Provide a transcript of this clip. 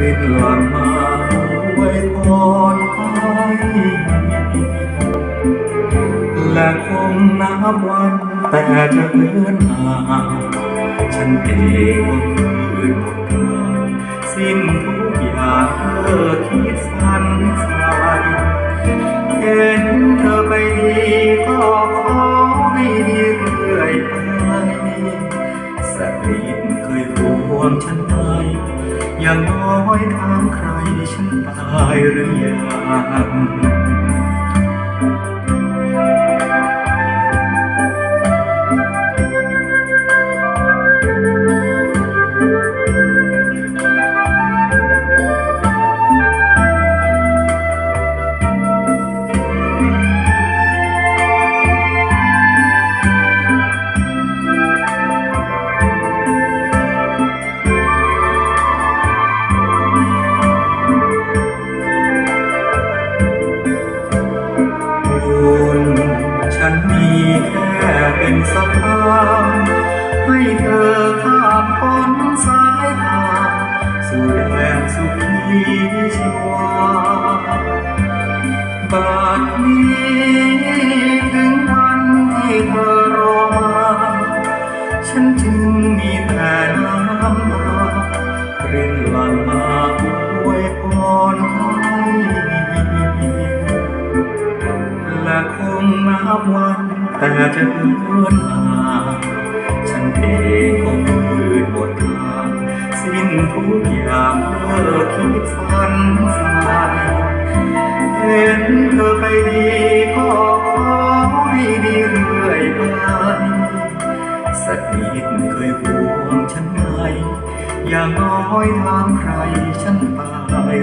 รินหลังมาไว้พรให้และคงนับวันแต่จะเลื่อนห่างฉันเองว่าคืนหมดสิ้นทุกอย่างเธอที ผิดเคยห่วงฉันไปอย่างน้อยถามใครฉันตายหรือยัง มีแค่เป็นสะพานให้เธอข้ามพ้นสายทางสู่แดนสุขีชวาบาดนี้ถึงวันที่เธอรอมาฉันจึงมีแต่น้ำตารินหลั่งมา งนับวัน แต่จะเลื่อนาฉันเองคงมืดหมดทางสิ้นทุกอย่างเลิกคิดฝันใฝ่เห็นเธอไปดีก็ขอให้ดีเรื่อยไปสักนิดเคยห่วงฉันไหมอย่างน้อยถามใครฉันตาย